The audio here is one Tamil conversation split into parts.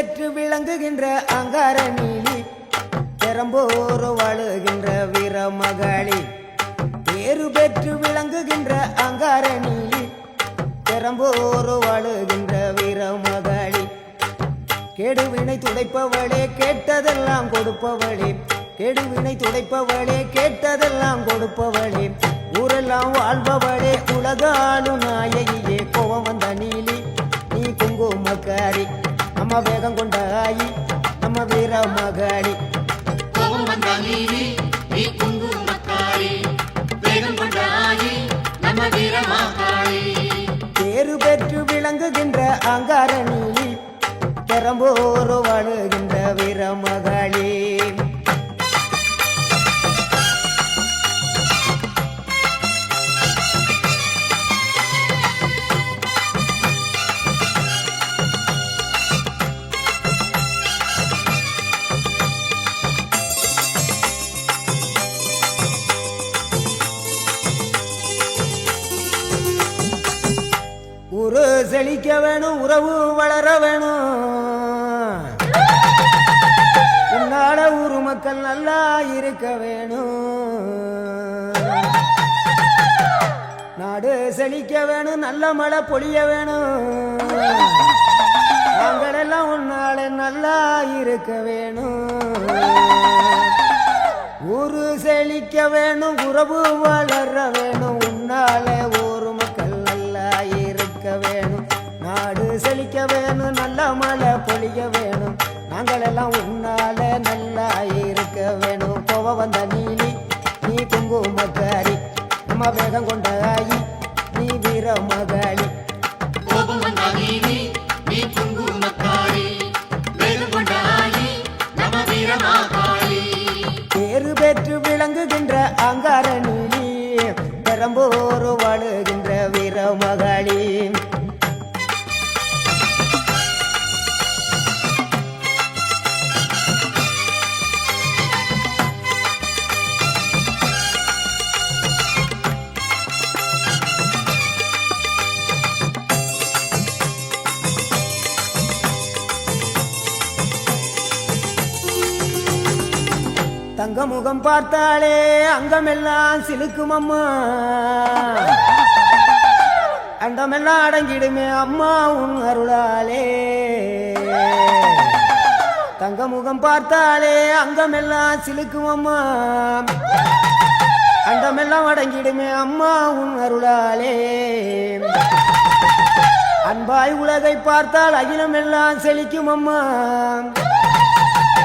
ஏற்று விளங்குகின்ற அங்கார நீலி பெரம்போர் வாழுகின்ற வீரமகளி. பேரு பெற்று விளங்குகின்ற அங்கார நீலி பெரம்போர் வாழுகின்ற வீரமகளி. கெடுவினை துடைப்பவளே கேட்டதெல்லாம் கொடுப்பவளே. கெடுவினை துடைப்பவளே கேட்டதெல்லாம் கொடுப்பவளே. ஊரெல்லாம் வாழ்பவளே உலகாலு நாயகியே கோவம் பெரம்போரு வாழுகின்ற வீர மகாளி செழிக்க வேணும் உறவு வளர வேணும் உன்னால ஊரு மக்கள் நல்லா இருக்க வேணும். நாடு செழிக்க வேணும் நல்ல மழை பொழிய வேணும். நாங்களெல்லாம் உன்னால நல்லா இருக்க வேணும். ஊரு செழிக்க வேணும் உறவு வளர வேணும். உன்னால வந்த நீலி நீ குங்குமக்காரி நம்ம வேகம் கொண்ட ஆயி நீ வீர மகாளி. கோபம் வந்த நீலி நீ குங்குமக்காரி வேகம் கொண்ட ஆயி நம்ம பெற்று விளங்குகின்ற அங்கார தங்க முகம் பார்த்தாலே அங்கமெல்லாம் சிலுக்கும் அம்மா அண்டமெல்லாம் அடங்கிடுமே அம்மா உன் அருளாலே. தங்க முகம் பார்த்தாலே அங்கமெல்லாம் சிலுக்கும் அம்மா அண்டமெல்லாம் அடங்கிடுமே அம்மா உன் அருளாலே. அன்பாய் உலகை பார்த்தால் அகிலமெல்லாம் செழிக்கும் அம்மா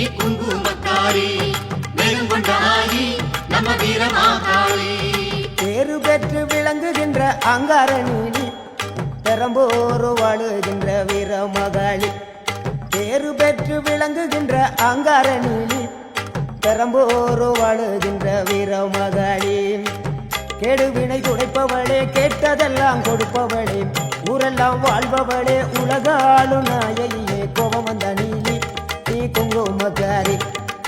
நீ குங்குமத்தாரி வேகம் ஆயி நம்ம வீரமாகாளி பேரு பெற்று விளங்குகின்ற அங்காரணி பெரம்போரு வாழுகின்ற வீர மகாளி பேரு பெற்று விளங்குகின்ற அங்காரணி பெரம்போரு வாழுகின்ற வீர மகாளி கெடுவினை துடைப்பவளே கேட்டதெல்லாம் கொடுப்பவளே ஊரெல்லாம் வாழ்பவளே உலகாளு நாயையே கோபம் வந்த நீலி. குங்குமக்காரி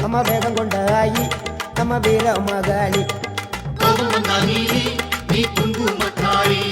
நம்ம வேகம் கொண்ட ஆயி நம்ம வீர மகாளி. நீ குங்குமக்காரி